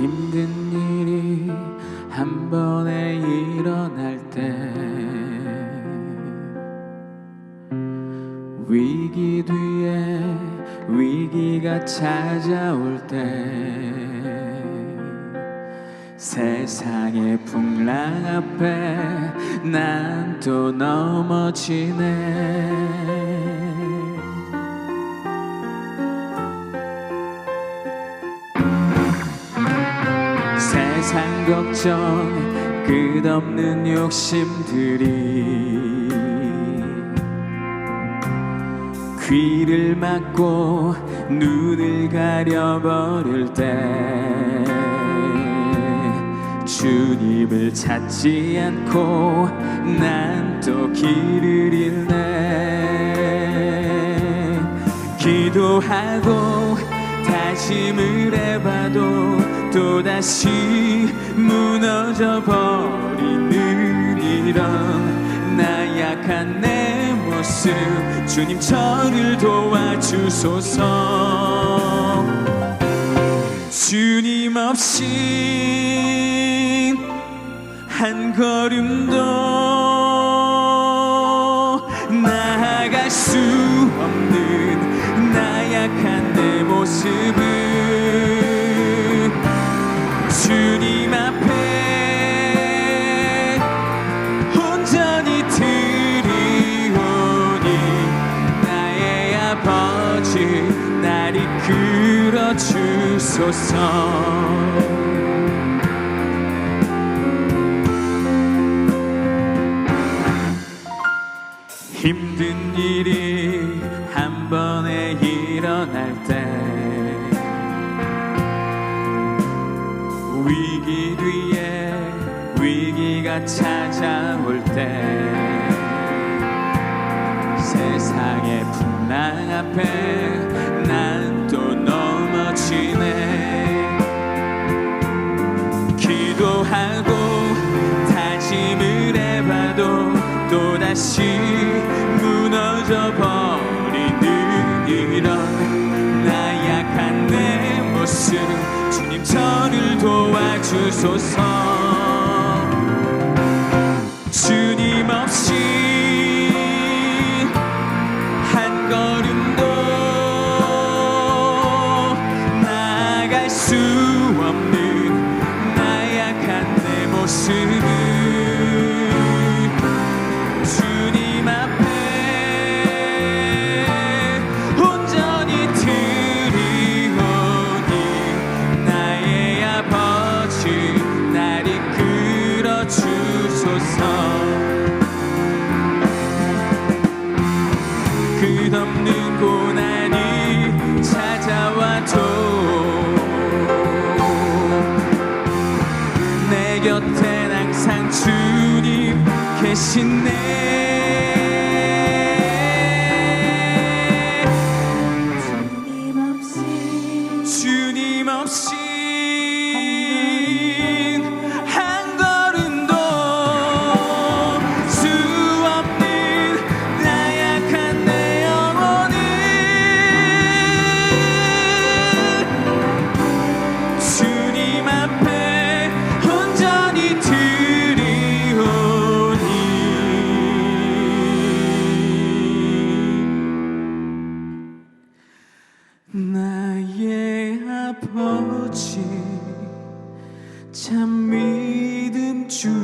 힘든 일이 한 번에 일어날 때 위기 뒤에 위기가 찾아올 때 세상의 풍랑 앞에 난 또 넘어지네 걱정 끝없는 욕심들이 귀를 막고 눈을 가려버릴 때 주님을 찾지 않고 난 또 길을 잃네. 기도하고 다짐을 해봐도 또다시 무너져 버리는 이런 나약한 내 모습 주님 저를 도와주소서. 주님 없이 한 걸음도 나아갈 수 없는 나약한 내 모습을 주소서. 힘든 일이 한 번에 일어날 때 위기 뒤에 위기가 찾아올 때 세상의 풍랑 앞에 난 또다시 무너져 버리는 이런 나약한 내 모습 주님 저를 도와주소서. 주님 없이 나갈 수 없는 나약한 내 모습 주님 계시네 것이 참 믿음 주소서.